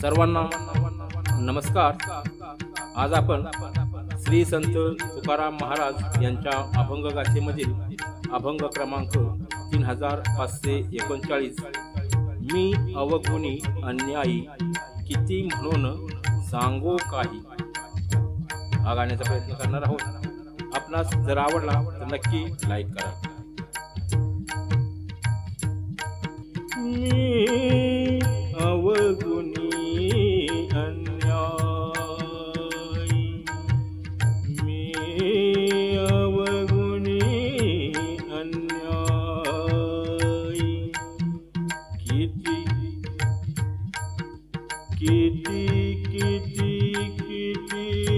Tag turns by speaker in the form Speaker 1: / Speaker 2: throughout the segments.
Speaker 1: सर्वांना नमस्कार. आज आपण श्री संत तुकाराम महाराज यांच्या अभंग गाथेमधील अभंग क्रमांक तीन हजार पाचशे एकोणचाळीस. मी अवगुणी अन्यायी किती म्हणून सांगू काही? हा गाण्याचा प्रयत्न करणार आहोत. आपणास जर आवडला तर नक्की लाईक करा. मी अवगुणी धन्याई। मी अवगुणी किती किती किती किती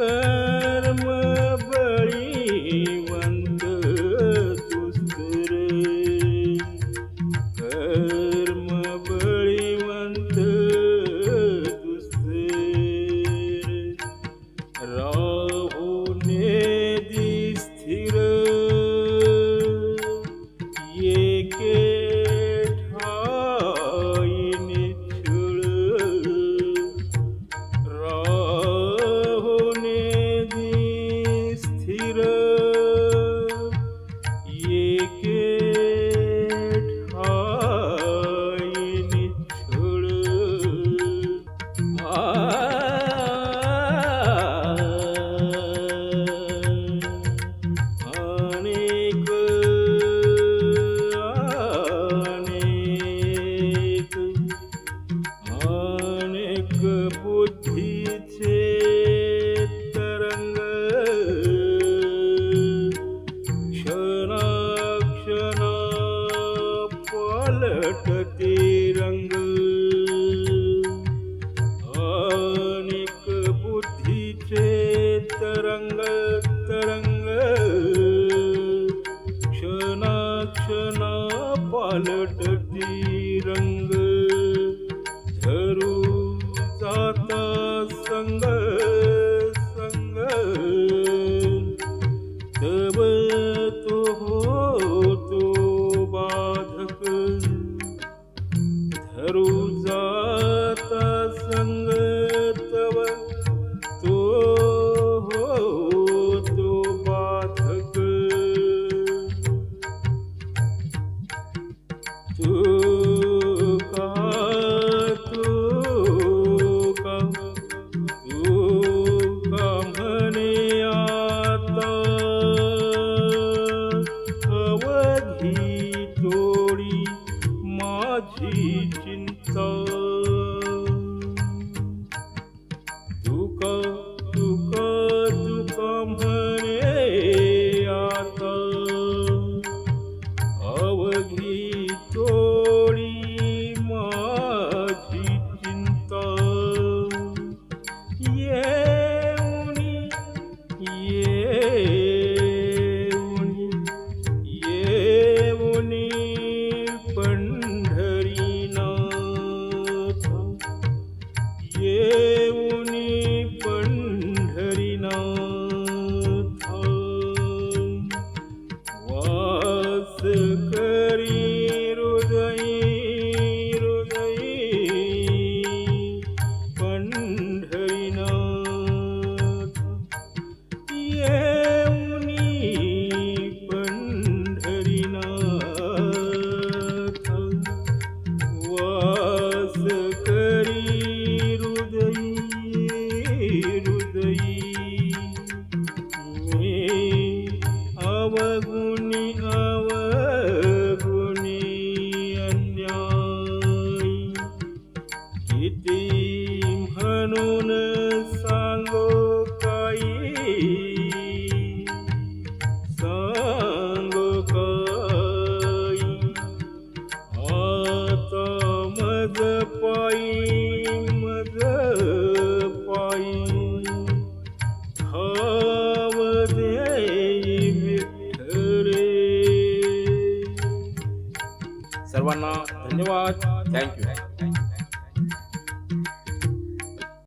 Speaker 1: Good. Thank you.